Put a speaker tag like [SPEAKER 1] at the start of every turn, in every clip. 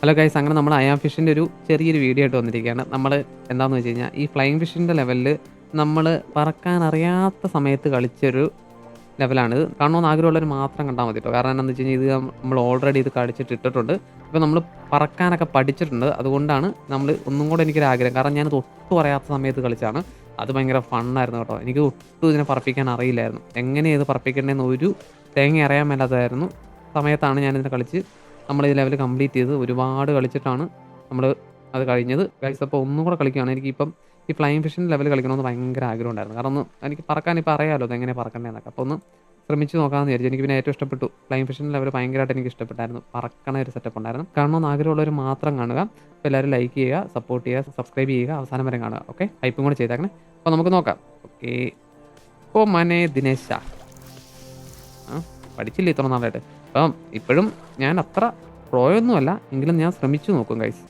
[SPEAKER 1] Hello guys അങ്ങനെ നമ്മൾ I am ഫിഷിന്റെ ഒരു ചെറിയൊരു വീഡിയോ ആയിട്ട് വന്നിരിക്കുകയാണ്. നമ്മൾ എന്താണെന്ന് വെച്ച് കഴിഞ്ഞാൽ ഈ ഫ്ലൈങ് ഫിഷിന്റെ ലെവലിൽ നമ്മൾ പറക്കാൻ അറിയാത്ത സമയത്ത് കളിച്ചൊരു ലെവലാണ് ഇത് കാണണമെന്ന് ആഗ്രഹമുള്ളവർ മാത്രം കണ്ടാൽ മതി കാരണം എന്താണെന്ന് വെച്ച് കഴിഞ്ഞാൽ ഇത് നമ്മൾ ഓൾറെഡി ഇത് കളിച്ചിട്ട് ഇട്ടിട്ടുണ്ട്. ഇപ്പോൾ നമ്മൾ പറക്കാനൊക്കെ പഠിച്ചിട്ടുണ്ട്. അതുകൊണ്ടാണ് നമ്മൾ ഒന്നും കൂടെ എനിക്കൊരു ആഗ്രഹം. കാരണം ഞാനത് ഒട്ടും അറിയാത്ത സമയത്ത് കളിച്ചാണ്. അത് ഭയങ്കര ഫണ്ണായിരുന്നു കേട്ടോ എനിക്ക് ഒട്ടും ഇതിനെ പറപ്പിക്കാൻ അറിയില്ലായിരുന്നു. എങ്ങനെ ഇത് പറപ്പിക്കേണ്ടതെന്ന് ഒരു തേങ്ങ അറിയാൻ മേലാത്തതായിരുന്നു. സമയത്താണ് ഞാനിതിനെ കളിച്ച് നമ്മൾ ഈ ലെവൽ കംപ്ലീറ്റ് ചെയ്ത് ഒരുപാട് കളിച്ചിട്ടാണ് നമ്മൾ അത് കഴിഞ്ഞത്. ഗൈസ് അപ്പോൾ ഒന്നും കൂടെ കളിക്കുകയാണ്. എനിക്കിപ്പം ഈ ഫ്ലൈങ് ഫിഷിന്റെ ലെവൽ കളിക്കണമെന്ന് ഭയങ്കര ആഗ്രഹം ഉണ്ടായിരുന്നു. കാരണം ഒന്ന് എനിക്ക് പറക്കാൻ ഇപ്പോൾ അറിയാമല്ലോ അത് എങ്ങനെ പറക്കണ്ടേന്നൊക്കെ. അപ്പോൾ ഒന്ന് ശ്രമിച്ച് നോക്കാമെന്ന് വിചാരിച്ചു. എനിക്ക് പിന്നെ ഏറ്റവും ഇഷ്ടപ്പെട്ടു ഫ്ലൈങ് ഫിഷിന്റെ ലെവൽ ഭയങ്കരമായിട്ട് എനിക്ക് ഇഷ്ടപ്പെട്ടായിരുന്നു. പറക്കണ ഒരു സെറ്റപ്പ് ഉണ്ടായിരുന്നു. കാണണമെന്ന് ആഗ്രഹമുള്ളവർ മാത്രം കാണുക. അപ്പോൾ എല്ലാവരും ലൈക്ക് ചെയ്യുക സപ്പോർട്ട് ചെയ്യുക സബ്സ്ക്രൈബ് ചെയ്യുക. അവസാനം വരെ കാണുക. ഓക്കെ ഹൈപ്പും കൂടെ ചെയ്തേക്കണേ. അപ്പോൾ നമുക്ക് നോക്കാം. ഓക്കെ ഓ മനെ ദിനേശ. ആ പഠിച്ചില്ലേ ഇത്ര നാളായിട്ട്? അപ്പം ഇപ്പോഴും ഞാൻ അത്ര പ്രോയൊന്നുമല്ല. എങ്കിലും ഞാൻ ശ്രമിച്ചു നോക്കും ഗൈസ്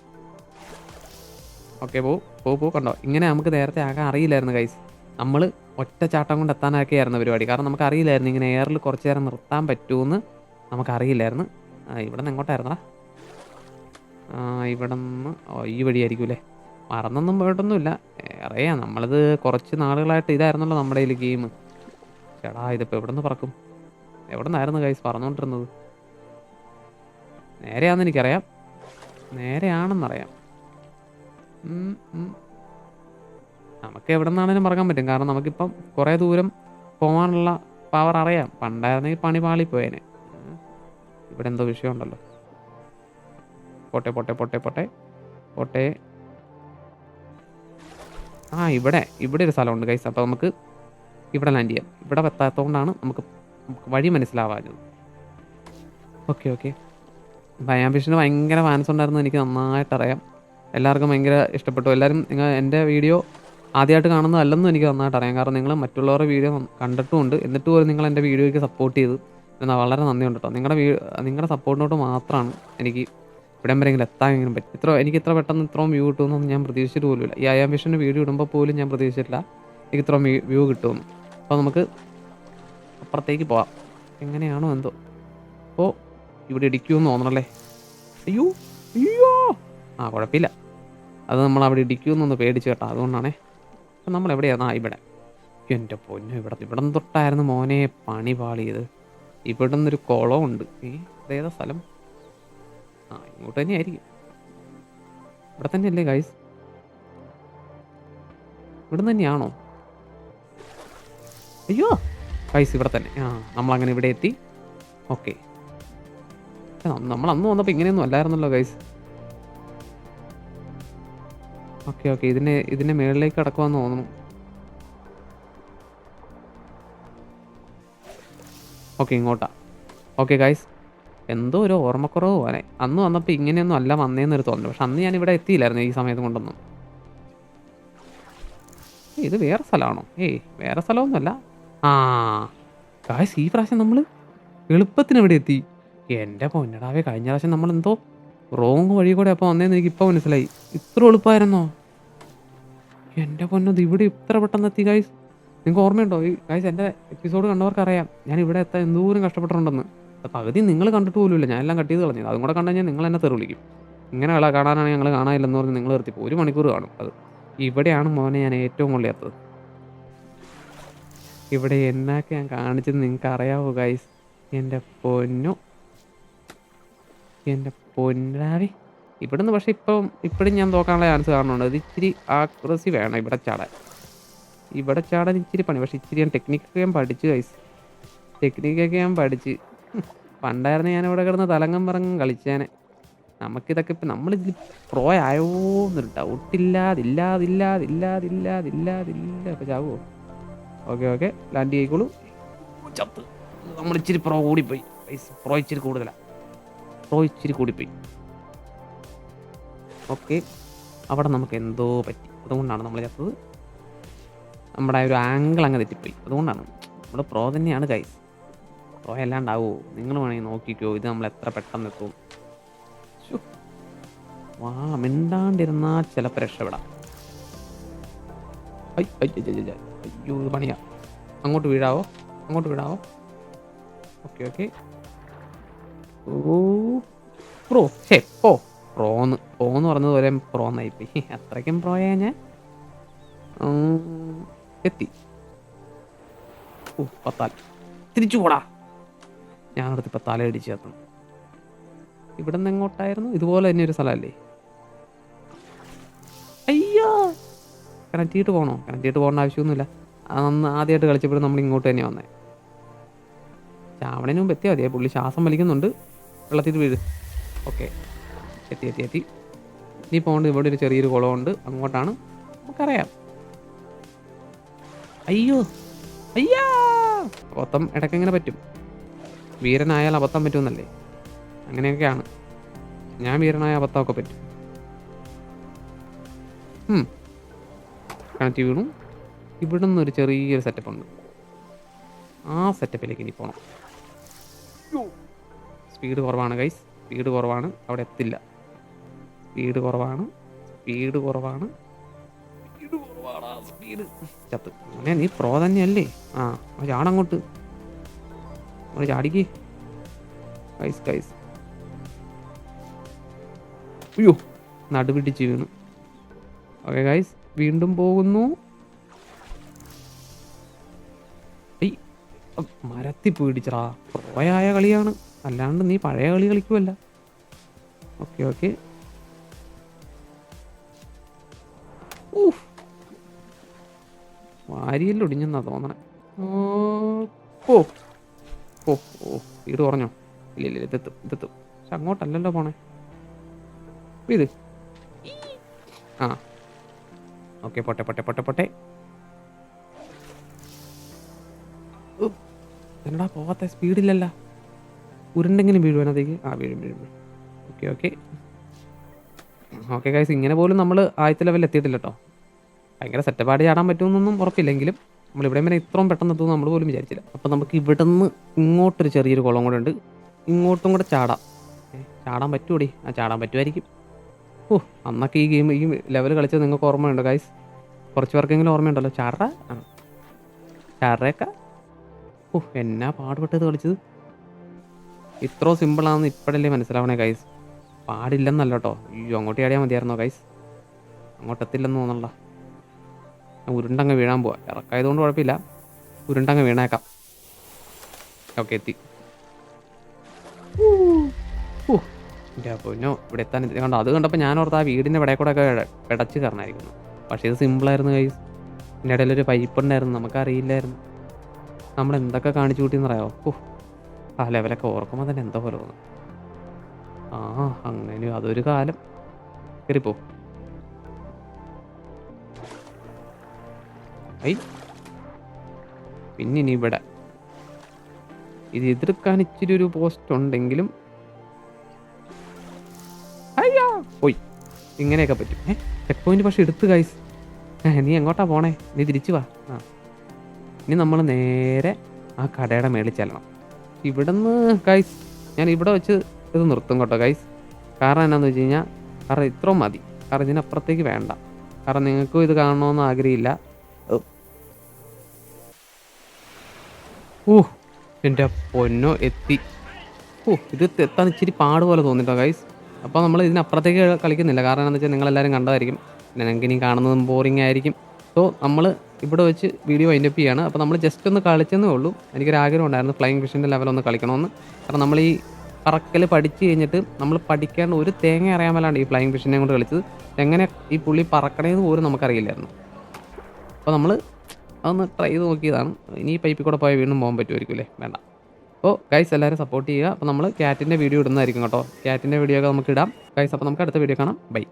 [SPEAKER 1] ഓക്കെ പോ പോ പോ കണ്ടോ? ഇങ്ങനെ നമുക്ക് നേരത്തെ ആകാൻ അറിയില്ലായിരുന്നു ഗൈസ് നമ്മൾ ഒറ്റ ചാട്ടം കൊണ്ട് എത്താനൊക്കെയായിരുന്നു പരിപാടി. കാരണം നമുക്ക് അറിയില്ലായിരുന്നു ഇങ്ങനെ എയറിൽ കുറച്ച് നേരം നിർത്താൻ പറ്റുമെന്ന് നമുക്കറിയില്ലായിരുന്നു ഇവിടെ നിന്ന് എങ്ങോട്ടായിരുന്നടാ? ഇവിടെ നിന്ന് ഈ വഴിയായിരിക്കും അല്ലേ? മറന്നൊന്നും പോയിട്ടൊന്നുമില്ല. അറിയാം നമ്മളത് കുറച്ച് നാളുകളായിട്ട് ഇതായിരുന്നല്ലോ നമ്മുടെ കയ്യിൽ ഗെയിം ചേടാ ഇതിപ്പോൾ എവിടെ നിന്ന് പറക്കും? എവിടെ നിന്നായിരുന്നു കൈസ് പറഞ്ഞുകൊണ്ടിരുന്നത് നേരെയാണെന്ന് എനിക്കറിയാം. നേരെയാണെന്നറിയാം. നമുക്ക് എവിടെ നിന്നാണേലും പറക്കാൻ പറ്റും. കാരണം നമുക്കിപ്പം കുറേ ദൂരം പോകാനുള്ള പവർ അറിയാം. പണ്ടായിരുന്നെങ്കിൽ പണി പാളിപ്പോയേനെ. ഇവിടെ എന്തോ വിഷയമുണ്ടല്ലോ. പോട്ടെ പോട്ടെ പോട്ടെ പോട്ടെ. പോട്ടെ. ആ ഇവിടെ ഇവിടെ ഒരു സ്ഥലമുണ്ട് കൈസ് അപ്പോൾ നമുക്ക് ഇവിടെ ലാൻഡ് ചെയ്യാം. ഇവിടെ എത്താത്തതുകൊണ്ടാണ് നമുക്ക് നമുക്ക് വഴി മനസ്സിലാവാഞ്ഞത് ഓക്കെ ഓക്കെ ഭയാംബിഷന് ഭയങ്കര ഫാൻസ് ഉണ്ടായിരുന്നു എനിക്ക് നന്നായിട്ടറിയാം. എല്ലാവർക്കും ഭയങ്കര ഇഷ്ടപ്പെട്ടു. എല്ലാവരും നിങ്ങൾ എന്റെ വീഡിയോ ആദ്യമായിട്ട് കാണുന്നതല്ലെന്നും എനിക്ക് നന്നായിട്ട് അറിയാം കാരണം നിങ്ങൾ മറ്റുള്ളവരുടെ വീഡിയോ കണ്ടിട്ടുമുണ്ട്. എന്നിട്ട് പോലും നിങ്ങൾ എന്റെ വീഡിയോയ്ക്ക് സപ്പോർട്ട് ചെയ്ത്. എന്നാൽ വളരെ നന്ദിയുണ്ട് കേട്ടോ നിങ്ങളുടെ വീ നിങ്ങളുടെ സപ്പോർട്ടിനോട്ട് മാത്രമാണ് എനിക്ക് ഇവിടം വരെയെങ്കിലും എത്താനെങ്കിലും പറ്റും. ഇത്ര എനിക്ക് ഇത്ര പെട്ടെന്ന് ഇത്രയും വ്യൂ കിട്ടുമെന്നൊന്നും ഞാൻ പ്രതീക്ഷിച്ചിട്ട് പോലുമില്ല. ഈ അയാംബിഷന്റെ വീഡിയോ ഇടുമ്പോൾ പോലും ഞാൻ പ്രതീക്ഷിച്ചിട്ടില്ല. എനിക്ക് ഇത്രയും വ്യൂ കിട്ടുമെന്ന്. അപ്പോൾ നമുക്ക് അപ്പുറത്തേക്ക് പോവാം. എങ്ങനെയാണോ എന്തോ. ഓ ഇവിടെ ഇടിക്കുമെന്ന് തോന്നണല്ലേ? അയ്യോ അയ്യോ! ആ കുഴപ്പമില്ല. അത് നമ്മൾ അവിടെ ഇടിക്കുമെന്നൊന്ന് പേടിച്ച് കേട്ടോ. അതുകൊണ്ടാണേ. അപ്പം നമ്മൾ എവിടെയാണ് ആ ഇവിടെ. എന്റെ പൊന്നു ഇവിടെ ഇവിടെ നിന്ന് തൊട്ടായിരുന്നു മോനെ പണി പാളിയത്. ഇവിടെ നിന്നൊരു ഉണ്ട്. ഏ അതേതാ സ്ഥലം? ആ ഇങ്ങോട്ട് തന്നെ ആയിരിക്കും ഇവിടെ തന്നെയല്ലേ ഗൈസ് ഇവിടെ തന്നെയാണോ? അയ്യോ! ഗൈസ് ഇവിടെ തന്നെ. ആ നമ്മളങ്ങനെ ഇവിടെ എത്തി. ഓക്കെ നമ്മൾ അന്ന് വന്നപ്പോൾ ഇങ്ങനെയൊന്നും അല്ലായിരുന്നല്ലോ ഗൈസ് ഓക്കെ ഓക്കെ ഇതിനെ ഇതിന്റെ മേളിലേക്ക് കടക്കുമെന്ന് തോന്നുന്നു. ഓക്കെ ഇങ്ങോട്ടാ. ഓക്കെ ഗൈസ് എന്തോ ഒരു ഓർമ്മക്കുറവ് പോലെ. അന്ന് വന്നപ്പോൾ ഇങ്ങനെയൊന്നും അല്ല വന്നേന്നൊരു തോന്നുന്നു പക്ഷെ അന്ന് ഞാൻ ഇവിടെ എത്തിയില്ലായിരുന്നു ഈ സമയത്ത് കൊണ്ടൊന്നും. ഇത് വേറെ സ്ഥലമാണോ? ഏയ് വേറെ സ്ഥലമൊന്നുമല്ല. ആ. ഗായ്സ് ഈ പ്രാവശ്യം നമ്മൾ എളുപ്പത്തിന് എവിടെ എത്തി? എന്റെ പൊന്നടാവേ കഴിഞ്ഞ പ്രാവശ്യം നമ്മൾ എന്തോ റോങ് വഴി കൂടെ അപ്പോൾ വന്നേന്ന് എനിക്ക് ഇപ്പോൾ മനസ്സിലായി. ഇത്ര എളുപ്പമായിരുന്നോ എന്റെ പൊന്നത് ഇവിടെ ഇത്ര പെട്ടെന്ന് എത്തി ഗൈസ് നിങ്ങൾക്ക് ഓർമ്മയുണ്ടോ? ഈ ഗൈസ് എന്റെ എപ്പിസോഡ് കണ്ടവർക്ക് അറിയാം ഞാൻ ഇവിടെ എത്താൻ എന്തോരം കഷ്ടപ്പെട്ടിട്ടുണ്ടെന്ന്. പകുതി നിങ്ങൾ കണ്ടിട്ട് പോലുമില്ല. ഞാൻ എല്ലാം കട്ട് ചെയ്ത് കളഞ്ഞത് അതും കൂടെ കണ്ടു കഴിഞ്ഞാൽ നിങ്ങൾ എന്നെ തെറി വിളിക്കും. ഇങ്ങനെ കള കാണാനാണ് ഞങ്ങൾ കാണാനില്ലെന്ന് പറഞ്ഞ് നിങ്ങൾ നിർത്തിപ്പോൾ ഒരു മണിക്കൂർ കാണും. അത് ഇവിടെയാണ് മോനെ ഞാൻ ഏറ്റവും കൊള്ളിയാത്തത് ഇവിടെ എന്നൊക്കെ ഞാൻ കാണിച്ചത് നിങ്ങൾക്ക് അറിയാവോ ഗൈസ് എന്റെ പൊന്നു. എന്റെ പൊന്നാവി ഇവിടുന്ന് പക്ഷേ ഇപ്പം ഇപ്പോഴും ഞാൻ നോക്കാനുള്ള ചാൻസ് കാണുന്നുണ്ട്. അത് ഇച്ചിരി ആക്രസി വേണം ഇവിടെ ചാടാൻ. ഇവിടെ ചാടാൻ ഇച്ചിരി പണി. പക്ഷേ ഇച്ചിരി ഞാൻ ടെക്നിക്കൊക്കെ ഞാൻ പഠിച്ചു ഗൈസ് ടെക്നിക്കൊക്കെ ഞാൻ പഠിച്ച്. പണ്ടായിരുന്നു ഞാൻ ഇവിടെ കിടന്ന് തലങ്ങം പറങ്ങും കളിച്ചേനെ. നമുക്കിതൊക്കെ ഇപ്പം നമ്മളിതിൽ പ്രോ ആയോ എന്നൊരു ഡൗട്ടില്ലാതില്ലാതില്ലാതില്ലാതില്ലാതില്ലാതില്ല അപ്പോൾ ചാവുമോ ഓക്കെ ഓക്കെ. ലാൻഡ് ചെയ്യിക്കോളൂ ചത്ത്. നമ്മൾ ഇച്ചിരി പ്രോ കൂടിപ്പോയി. പൈസ പ്രോ ഇച്ചിരി കൂടുതലാണ് പ്രോ ഇച്ചിരി കൂടിപ്പോയി. ഓക്കെ. അവിടെ നമുക്ക് എന്തോ പറ്റി. അതുകൊണ്ടാണ് നമ്മൾ ചത്തത്. നമ്മുടെ ഒരു ആംഗിൾ അങ്ങ് തെറ്റിപ്പോയി. അതുകൊണ്ടാണ്. നമ്മൾ പ്രോ തന്നെയാണ് കൈസ് പ്രോ അല്ലാണ്ടാവോ നിങ്ങൾ വേണമെങ്കിൽ നോക്കിക്കോ. ഇത് നമ്മൾ എത്ര പെട്ടെന്ന് എത്തും. വാ മിണ്ടാണ്ടിരുന്നാൽ ചിലപ്പോൾ രക്ഷപ്പെടാം ഐ, ഐ, ഐ, ഐ, ഐ, അയ്യോ ഇത് പണിയാ. അങ്ങോട്ട് വീഴാവോ? അങ്ങോട്ട് വീഴാവോ? Okay okay. ഓ പ്രോ. ഹേ പോ. പ്രോന്ന്. പ്രോന്ന് പറഞ്ഞത് പോലെ പ്രോന്നായിപ്പോയി. അത്രയ്ക്കും പ്രോയാ ഞാൻ. എത്തി. ഓ പത്താൽ. തിരിച്ചു പോടാ. ഞാനടുത്ത് ഇപ്പം തല ഇടിച്ച് എത്തണം ഇവിടെ നിന്ന് എങ്ങോട്ടായിരുന്നു? ഇതുപോലെ തന്നെ ഒരു സ്ഥലമല്ലേ? കണക്ട് ചെയ്തിട്ട് പോകണോ കണക്ട് ചെയ്തിട്ട് പോകേണ്ട ആവശ്യമൊന്നുമില്ല. അന്ന് ആദ്യമായിട്ട് കളിച്ചപ്പോഴും നമ്മൾ ഇങ്ങോട്ട് തന്നെ വന്നേ. ചാവണേന് എത്തിയാൽ മതിയെ പുള്ളി ശ്വാസം വലിക്കുന്നുണ്ട്. വെള്ളത്തിൽ വീട് ഓക്കെ. എത്തി എത്തി എത്തി. ഇനി പോകേണ്ടത് ഇവിടെ ഒരു ചെറിയൊരു കുളമുണ്ട്. അങ്ങോട്ടാണ്. നമുക്കറിയാം. അയ്യോ. അയ്യാ! അബദ്ധം ഇടയ്ക്കെങ്ങനെ പറ്റും? വീരനായാൽ അബദ്ധം പറ്റുമെന്നല്ലേ? അങ്ങനെയൊക്കെയാണ്. ഞാൻ വീരനായ അബദ്ധമൊക്കെ പറ്റും. കണക്റ്റ് വീണു. ഇവിടെ നിന്ന് ഒരു ചെറിയൊരു സെറ്റപ്പ് ഉണ്ട്. ആ സെറ്റപ്പിലേക്ക് ഇനി പോകണം സ്പീഡ് കുറവാണ് ഗൈസ് സ്പീഡ് കുറവാണ്. അവിടെ എത്തില്ല. സ്പീഡ് കുറവാണ്. സ്പീഡ് കുറവാണ്. സ്പീഡ് കുറവാണ് സ്പീഡ് ചത്ത്. അങ്ങനെ നീ പ്രോ തന്നെയല്ലേ? ആ അവ ചാടങ്ങോട്ട്. അവിടെ ചാടിക്ക്. ഗൈസ് ഗൈസ് അയ്യോ നടുപിടിച്ച് വീണു. ഓക്കെ ഗൈസ് വീണ്ടും പോകുന്നു. മരത്തി അ, പോയായ കളിയാണ്. അല്ലാണ്ട് നീ പഴയ കളി കളിക്കുമല്ല ഓക്കെ ഓക്കെ. വാരിയെല്ലാം ഒടിഞ്ഞെന്നാ തോന്നണേ. ഓ ഓ ഓ വീട് കുറഞ്ഞോ? ഇല്ല ഇല്ല ഇതെത്തും ഇതെത്തും. പക്ഷെ അങ്ങോട്ടല്ലല്ലോ പോണേ. ഇത്. ആ. ഓക്കെ പൊട്ടെ പൊട്ടെ പൊട്ടെ പൊട്ടെ. എന്നടാ പോവാത്ത? സ്പീഡില്ലല്ല. ഉരുണ്ടെങ്കിലും വീഴുവാൻ അതേക്ക് ആ വീഴും വീഴും ഓക്കെ ഓക്കെ. ഓക്കെ ഗൈസ് ഇങ്ങനെ പോലും നമ്മൾ ആദ്യത്തെ ലെവലിൽ എത്തിയിട്ടില്ല കേട്ടോ ഭയങ്കര സെറ്റപ്പാടി ചാടാൻ പറ്റുമെന്നൊന്നും ഉറപ്പില്ലെങ്കിലും നമ്മൾ ഇവിടെ വരെ ഇത്രയും പെട്ടെന്ന് എത്തുമെന്ന് നമ്മൾ പോലും വിചാരിച്ചില്ല. അപ്പം നമുക്ക് ഇവിടെ നിന്ന് ഇങ്ങോട്ടൊരു ചെറിയൊരു കുളം കൂടെ ഉണ്ട്. ഇങ്ങോട്ടും കൂടെ ചാടാം. ചാടാൻ പറ്റൂടി ആ ചാടാൻ പറ്റുമായിരിക്കും ഓ അന്നൊക്കെ ഈ ഗെയിം ഈ ലെവൽ കളിച്ചത് നിങ്ങൾക്ക് ഓർമ്മയുണ്ടോ ഗൈസ് കുറച്ച് പേർക്കെങ്കിലും ഓർമ്മയുണ്ടല്ലോ. ചാറ? ആ. ചാറയൊക്കെ? ഓ എന്നാ പാടുപെട്ടത് കളിച്ചത്? ഇത്രോ സിമ്പിളാണെന്ന് ഇപ്പോഴല്ലേ മനസ്സിലാവണേ ഗൈസ് പാടില്ലെന്നല്ല കേട്ടോ അയ്യോ അങ്ങോട്ട് ചാടിയാൽ മതിയായിരുന്നോ ഗൈസ് അങ്ങോട്ടെത്തില്ലെന്ന് തോന്നണ്ട. ഉരുണ്ടങ്ങ് വീഴാൻ പോവാ. ഇറക്കായതുകൊണ്ട് കുഴപ്പമില്ല. ഉരുണ്ടങ്ങ് വീണേക്കാം. ഓക്കെ എത്തി. ഓ എന്റെ പൊന്നോ ഇവിടെ എത്താൻ കണ്ടോ? അത് കണ്ടപ്പോൾ ഞാൻ ഓർത്ത് ആ വീടിന്റെ ഇവിടെ കൂടെ ഒക്കെ പിടച്ച് കയറണമായിരിക്കുന്നു പക്ഷേ ഇത് സിമ്പിളായിരുന്നു കൈസ് ഇടയിൽ ഒരു പൈപ്പ് ഉണ്ടായിരുന്നു നമുക്കറിയില്ലായിരുന്നു. നമ്മൾ എന്തൊക്കെ കാണിച്ചു കൂട്ടിയെന്നറിയാമോ ഓ ആ ലെവലൊക്കെ ഓർക്കുമ്പോൾ തന്നെ എന്തോ പോലെ തോന്നുന്നു ആ അങ്ങനെ അതൊരു കാലം. കയറിപ്പോ ഐ. പിന്നെ ഇനി ഇവിടെ. ഇത് എതിർക്കാൻ ഇച്ചിരി ഒരു പോസ്റ്റ് ഉണ്ടെങ്കിലും പോയി. ഇങ്ങനെയൊക്കെ പറ്റും. ഏ ചെക്ക് പോയിന്റ് പക്ഷെ എടുത്ത് കൈസ് നീ എങ്ങോട്ടാ പോണേ? നീ തിരിച്ചു വാ. ആ. ഇനി നമ്മൾ നേരെ ആ കടയുടെ മേളിൽ ചെല്ലണം. ഇവിടുന്ന് കൈസ് ഞാൻ ഇവിടെ വെച്ച് ഇത് നിർത്തും കേട്ടോ കൈസ് കാരണം എന്നാന്ന് വെച്ച് കഴിഞ്ഞാൽ കാരണം ഇത്രയും മതി. കാരണം ഇതിനപ്പുറത്തേക്ക് വേണ്ട. കാരണം നിങ്ങൾക്കും ഇത് കാണണമെന്ന് ആഗ്രഹമില്ല. ഓ എന്റെ പൊന്നോ എത്തി. ഓ ഇത് എത്താൻ ഇച്ചിരി പാട് പോലെ തോന്നിട്ടോ ഗൈസ് അപ്പോൾ നമ്മൾ ഇതിനപ്പുറത്തേക്ക് കളിക്കുന്നില്ല. കാരണം എന്താണെന്ന് വെച്ചാൽ നിങ്ങളെല്ലാവരും കണ്ടതായിരിക്കും. പിന്നെ നിങ്ങൾക്ക് ഇനി കാണുന്നതും ബോറിംഗ് ആയിരിക്കും. സോ നമ്മൾ ഇവിടെ വെച്ച് വീഡിയോ വൈൻഡപ്പ് ചെയ്യാണ്. അപ്പോൾ നമ്മൾ ജസ്റ്റ് ഒന്ന് കളിച്ചെന്നേ ഉള്ളൂ. എനിക്കൊരു ആഗ്രഹം ഉണ്ടായിരുന്നു ഫ്ലൈങ് ഫിഷിന്റെ ലെവലൊന്ന് കളിക്കണമെന്ന്. കാരണം നമ്മൾ ഈ പറക്കൽ പഠിച്ചു കഴിഞ്ഞിട്ട് നമ്മൾ പഠിക്കേണ്ട ഒരു തേങ്ങ അറിയാൻ വല്ലാണ്ട് ഈ ഫ്ലൈങ് ഫിഷിനെ കൊണ്ട് കളിച്ചത്. എങ്ങനെ ഈ പുള്ളി പറക്കണേന്ന് പോലും നമുക്കറിയില്ലായിരുന്നു. അപ്പോൾ നമ്മൾ അതൊന്ന് ട്രൈ ചെയ്ത് നോക്കിയതാണ്. ഇനി ഈ പൈപ്പിൽ കൂടെ പോയാൽ വീണ്ടും പോകാൻ പറ്റുമായിരിക്കും അല്ലേ? വേണ്ട. അപ്പോൾ ഗൈസ് എല്ലാവരും സപ്പോർട്ട് ചെയ്യുക. അപ്പോൾ നമ്മൾ ക്യാറ്റിന്റെ വീഡിയോ ഇടുന്നതായിരിക്കും കേട്ടോ. ക്യാറ്റിന്റെ വീഡിയോ ഒക്കെ നമുക്ക് ഇടാം. ഗൈസ് അപ്പോൾ നമുക്ക് അടുത്ത വീഡിയോ കാണാം. ബൈ